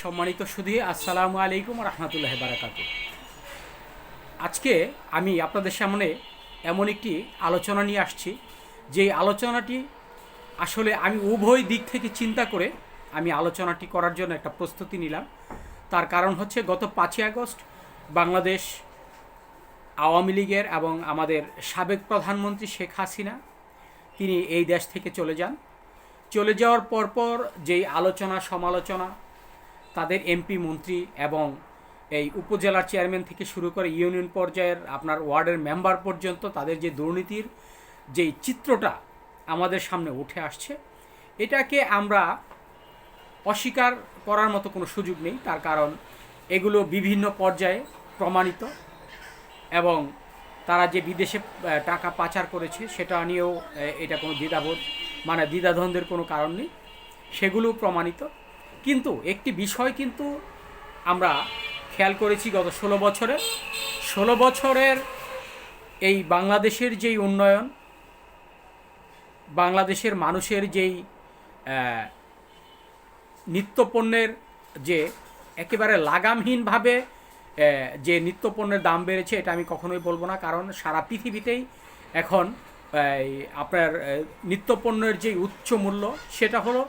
সম্মানিত সুধী, আসসালামু আলাইকুম রহমতুল্লাহ বারাকাতু। আজকে আমি আপনাদের সামনে এমন একটি আলোচনা নিয়ে আসছি। যে আলোচনাটি আসলে আমি উভয় দিক থেকে চিন্তা করে আমি আলোচনাটি করার জন্য একটা প্রস্তুতি নিলাম। তার কারণ হচ্ছে গত পাঁচই আগস্ট বাংলাদেশ আওয়ামী লীগের এবং আমাদের সাবেক প্রধানমন্ত্রী শেখ হাসিনা, তিনি এই দেশ থেকে চলে যান। চলে যাওয়ার পরপর যেই আলোচনা, সমালোচনা তাদের এমপি মন্ত্রী এবং এই উপজেলার চেয়ারম্যান থেকে শুরু করে ইউনিয়ন পর্যায়ের আপনার ওয়ার্ডের মেম্বার পর্যন্ত তাদের যে দুর্নীতির যেই চিত্রটা আমাদের সামনে উঠে আসছে, এটাকে আমরা অস্বীকার করার মতো কোনো সুযোগ নেই। তার কারণ এগুলো বিভিন্ন পর্যায়ে প্রমাণিত এবং তারা যে বিদেশে টাকা পাচার করেছে সেটা নিয়েও এটা কোনো দ্বিধাবোধ মানে দ্বিধাদ্বন্দ্বের কোনো কারণ নেই। সেগুলো প্রমাণিত। কিন্তু একটি বিষয় কিন্তু আমরা খেয়াল করেছি গত ষোলো বছরে। ষোলো বছরের এই বাংলাদেশের যেই উন্নয়ন, বাংলাদেশের মানুষের যেই নিত্যপণ্যের যে একেবারে লাগামহীনভাবে যে নিত্যপণ্যের দাম বেড়েছে, এটা আমি কখনোই বলব না। কারণ সারা পৃথিবীতেই এখন আপনার নিত্যপণ্যের যে উচ্চ মূল্য, সেটা হলো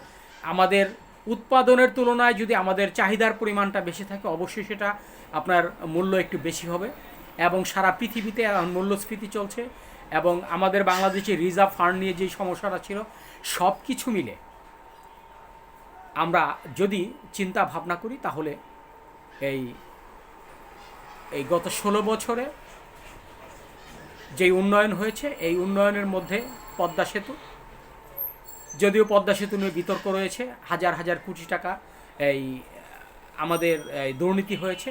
আমাদের উৎপাদনের তুলনায় যদি আমাদের চাহিদার পরিমাণটা বেশি থাকে, অবশ্যই সেটা আপনার মূল্য একটু বেশি হবে। এবং সারা পৃথিবীতে মূল্যস্ফীতি চলছে এবং আমাদের বাংলাদেশে রিজার্ভ ফান্ড নিয়ে যে সমস্যাটা ছিল সব কিছু মিলে আমরা যদি চিন্তা ভাবনা করি, তাহলে এই এই গত ষোলো বছরে যেই উন্নয়ন হয়েছে, এই উন্নয়নের মধ্যে পদ্মা সেতু যদিও পদ্মা সেতু নিয়ে বিতর্ক রয়েছে, হাজার হাজার কোটি টাকা এই, আমাদের দুর্নীতি হয়েছে।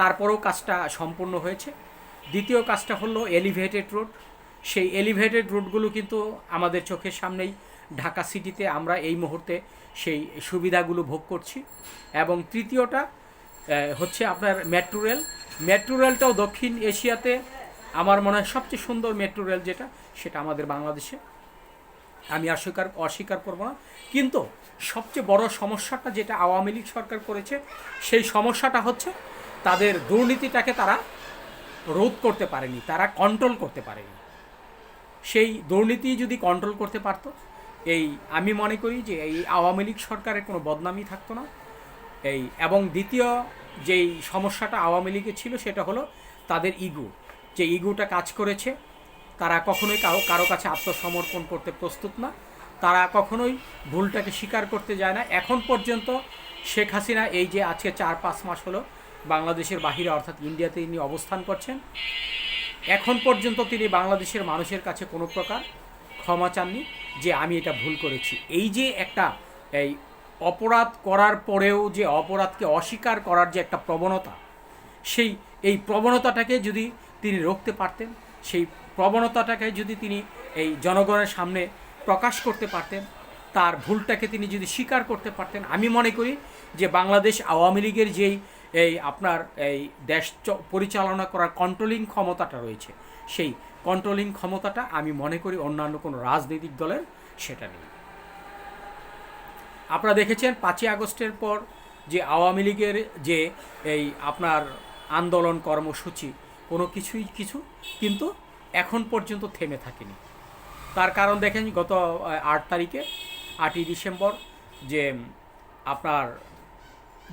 তারপরেও কাজটা সম্পূর্ণ হয়েছে। দ্বিতীয় কাজটা হলো এলিভেটেড রোড সেই এলিভেটেড রোডগুলো কিন্তু আমাদের চোখের সামনেই, ঢাকা সিটিতে আমরা এই মুহূর্তে সেই সুবিধাগুলো ভোগ করছি। এবং তৃতীয়টা হচ্ছে আপনার মেট্রো রেল মেট্রো রেলটাও দক্ষিণ এশিয়াতে আমার মনে হয় সবচেয়ে সুন্দর মেট্রো রেল যেটা, সেটা আমাদের বাংলাদেশে। আমি অস্বীকার অস্বীকার করব না। কিন্তু সবচেয়ে বড় সমস্যাটা যেটা আওয়ামী লীগ সরকার করেছে, সেই সমস্যাটা হচ্ছে তাদের দুর্নীতিটাকে তারা রোধ করতে পারেনি, তারা কন্ট্রোল করতে পারেনি। সেই দুর্নীতি যদি কন্ট্রোল করতে পারতো, এই আমি মনে করি যে এই আওয়ামী লীগ সরকারের কোনো বদনামই থাকতো না। এই এবং দ্বিতীয় যেই সমস্যাটা আওয়ামী লীগের ছিল, সেটা হলো তাদের ইগো যে ইগোটা কাজ করেছে তারা কখনোই কারও কারও কাছে আত্মসমর্পণ করতে প্রস্তুত না। তারা কখনোই ভুলটাকে স্বীকার করতে যায় না। এখন পর্যন্ত শেখ হাসিনা এই যে আজকে চার পাঁচ মাস হলো বাংলাদেশের বাহিরে, অর্থাৎ ইন্ডিয়াতে তিনি অবস্থান করছেন, এখন পর্যন্ত তিনি বাংলাদেশের মানুষের কাছে কোনো প্রকার ক্ষমা চাননি যে আমি এটা ভুল করেছি। এই যে একটা, এই অপরাধ করার পরেও যে অপরাধকে অস্বীকার করার যে একটা প্রবণতা, সেই, এই প্রবণতাটাকে যদি তিনি রুখতে পারতেন, সেই প্রবণতাটাকে যদি তিনি এই জনগণের সামনে প্রকাশ করতে পারতেন, তার ভুলটাকে তিনি যদি স্বীকার করতে পারতেন, আমি মনে করি যে বাংলাদেশ আওয়ামী লীগের যেই, এই আপনার এই দেশ পরিচালনা করার কন্ট্রোলিং ক্ষমতাটা রয়েছে, সেই কন্ট্রোলিং ক্ষমতাটা আমি মনে করি অন্যান্য কোনো রাজনৈতিক দলের সেটা নেই। আপনারা দেখেছেন পাঁচই আগস্টের পর যে আওয়ামী লীগের যে এই আপনার আন্দোলন কর্মসূচি, কোনো কিছুই কিছু, কিন্তু এখন পর্যন্ত থেমে থাকেনি। তার কারণ দেখেন গত আট তারিখে, আটই ডিসেম্বর, যে আপনার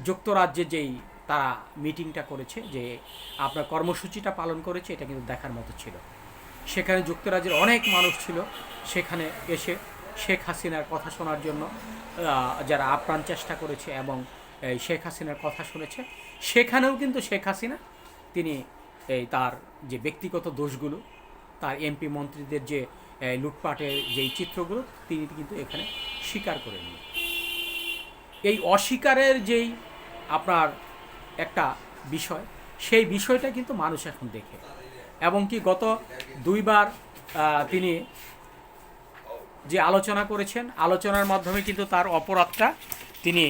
যুক্তরাজ্যে যেই তারা মিটিংটা করেছে, যে আপনার কর্মসূচিটা পালন করেছে, এটা কিন্তু দেখার মতো ছিল। সেখানে যুক্তরাজ্যের অনেক মানুষ ছিল, সেখানে এসে শেখ হাসিনার কথা শোনার জন্য যারা আপ্রাণ চেষ্টা করেছে এবং শেখ হাসিনার কথা শুনেছে, সেখানেও কিন্তু শেখ হাসিনা, তিনি এই তার যে ব্যক্তিগত দোষগুলো তার এমপি মন্ত্রীদের যে লুটপাটের যেই চিত্রগুলো, তিনি কিন্তু এখানে স্বীকার করে নিন এই অস্বীকারের যেই আপনার একটা বিষয়, সেই বিষয়টা কিন্তু মানুষ এখন দেখে। এবং কি গত দুইবার তিনি যে আলোচনা করেছেন, আলোচনার মাধ্যমে কিন্তু তার অপরাধটা তিনি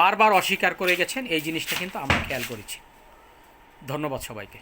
বারবার অস্বীকার করে গেছেন। এই জিনিসটা কিন্তু আমরা খেয়াল করেছি। ধন্যবাদ সবাইকে।